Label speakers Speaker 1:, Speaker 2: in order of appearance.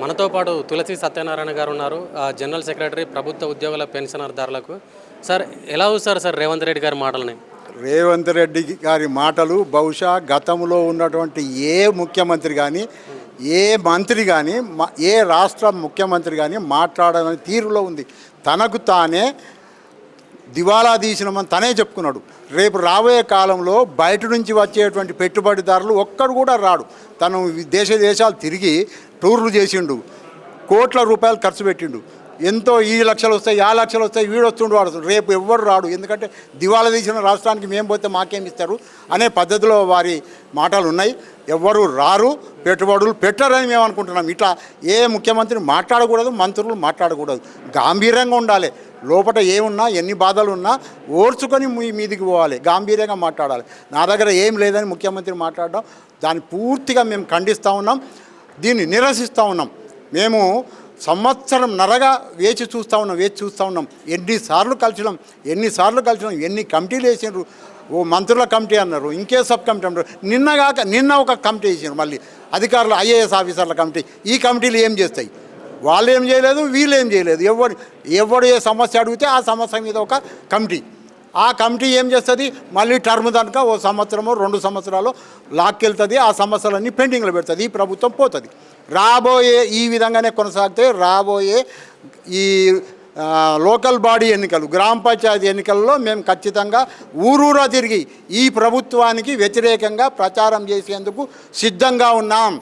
Speaker 1: మనతో పాటు తులసి సత్యనారాయణ గారు ఉన్నారు ఆ, జనరల్ సెక్రటరీ ప్రభుత్వ ఉద్యోగుల పెన్షనర్దారులకు. సార్ ఎలా చూస్తారు సార్ రేవంత్ రెడ్డి గారి మాటలని?
Speaker 2: రేవంత్ రెడ్డి గారి మాటలు బహుశా గతంలో ఉన్నటువంటి ఏ ముఖ్యమంత్రి కానీ ఏ మంత్రి కానీ మ- ఏ రాష్ట్ర ముఖ్యమంత్రి కానీ మాట్లాడని తీరులో ఉంది. తనకు తానే దివాలా తీసినామని తనే చెప్పుకున్నాడు. రేపు రాబోయే కాలంలో బయట నుంచి వచ్చేటువంటి పెట్టుబడిదారులు ఒక్కడు కూడా రాడు. తను దేశ దేశాలు తిరిగి టూర్లు చేసిండు. కోట్ల రూపాయలు ఖర్చు పెట్టిండు. ఎంతో ఈ లక్షలు వస్తాయి ఆ లక్షలు వస్తాయి వీడు వస్తుండు వాడు రేపు ఎవ్వరు రాడు. ఎందుకంటే దివాలా తీసిన రాష్ట్రానికి మేము పోతే మాకేం ఇస్తారు అనే పద్ధతిలో వారి మాటలు ఉన్నాయి ఎవ్వరు రారు పెట్టుబడులు పెట్టరని మేము అనుకుంటున్నాం. ఇట్లా ఏ ముఖ్యమంత్రి మాట్లాడకూడదు మంత్రులు మాట్లాడకూడదు. గాంభీర్యంగా ఉండాలి. లోపల ఏమున్నా ఎన్ని బాధలు ఉన్నా ఓర్చుకొని మీ మీదికి పోవాలి గాంభీర్యంగా మాట్లాడాలి. నా దగ్గర ఏం లేదని ముఖ్యమంత్రి మాట్లాడడం దాన్ని పూర్తిగా మేము ఖండిస్తూ ఉన్నాం దీన్ని నిరసిస్తూ ఉన్నాం. మేము సంవత్సరం నరగా వేచి చూస్తూ ఉన్నాం వేచి చూస్తూ ఉన్నాం. ఎన్నిసార్లు కలిసినాం ఎన్నిసార్లు కలిసినాం ఎన్ని కమిటీలు వేసినారు ఓ మంత్రుల కమిటీ అన్నారు ఇంకే సబ్ కమిటీ అన్నారు. నిన్నగాక నిన్న ఒక కమిటీ వేసినారు మళ్ళీ. అధికారులు ఐఏఎస్ ఆఫీసర్ల కమిటీ ఈ కమిటీలు ఏం చేస్తాయి? వాళ్ళు ఏం చేయలేదు వీళ్ళు ఏం చేయలేదు. ఎవరు ఎవడు ఏ సమస్య అడిగితే ఆ సమస్య మీద ఒక కమిటీ. ఆ కమిటీ ఏం చేస్తుంది? మళ్ళీ టర్మ్ దానిక ఓ సంవత్సరమో రెండు సంవత్సరాలు లాక్కెళ్తుంది ఆ సమస్యలన్నీ పెండింగ్లో పెడుతుంది ఈ ప్రభుత్వం పోతుంది. రాబోయే ఈ విధంగానే కొనసాగితే రాబోయే ఈ లోకల్ బాడీ ఎన్నికలు గ్రామ పంచాయతీ ఎన్నికల్లో మేము ఖచ్చితంగా ఊరూరా తిరిగి ఈ ప్రభుత్వానికి వ్యతిరేకంగా ప్రచారం చేసేందుకు సిద్ధంగా ఉన్నాం.